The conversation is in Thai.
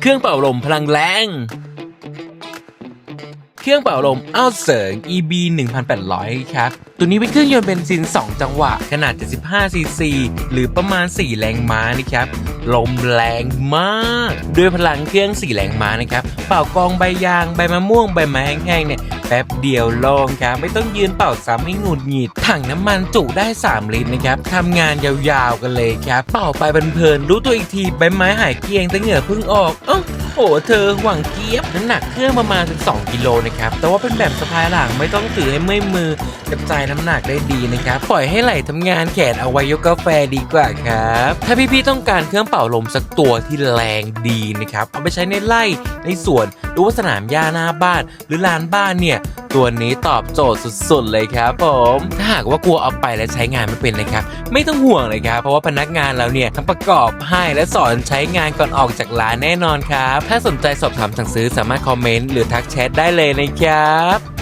เครื่องเป่าลมพลังแรง เครื่องเป่าลมอ้าวเสริง EB 1800 ครับ ตัวนี้เป็นเครื่องยนต์เบนซิน 2 จังหวะ ขนาด 75 ซีซี หรือประมาณ 4 แรงม้านะครับ ลมแรงมาก ด้วยพลังเครื่อง 4 แรงม้านะครับ เป่ากองใบยาง ใบมะม่วง ใบไม้แห้งๆ เนี่ยแป๊บเดียวลงครับ ไม่ต้องยืนเป่าซ้ำให้หงุดหงิด ถังน้ำมันจุได้ 3 ลิตรนะครับทำงานยาวๆกันเลยครับ เป่าไปเพลินๆรู้ตัวอีกทีใบไม้หายเกรียงแต่เหงื่อเพิ่งออกอ้า โอ้เธอหวังเกียบน้ำหนักเครื่องประมาณถึง2กิโลนะครับ แต่ว่าเป็นแบบสะพายหลังไม่ต้องถือให้เมื่อยมือกระจายน้ำหนักได้ดีนะครับ ปล่อยให้ไหลทำงานแขนเอาไว้ยกกาแฟดีกว่าครับ ถ้าพี่ๆต้องการเครื่องเป่าลมสักตัวที่แรงดีนะครับ เอาไปใช้ในไร่ในสวนหรือว่าสนามหญ้าหน้าบ้าน หรือลานบ้านเนี่ยตัวนี้ตอบโจทย์สุดๆเลยครับผมถ้าหากว่ากลัวเอาไปแล้วใช้งานไม่เป็นนะครับ ไม่ต้องห่วงเลยครับ เพราะว่าพนักงานเราเนี่ยทั้งประกอบให้และสอนใช้งานก่อนออกจากร้านแน่นอนครับถ้าสนใจสอบถามสั่งซื้อสามารถคอมเมนต์หรือทักแชทได้เลยนะครับ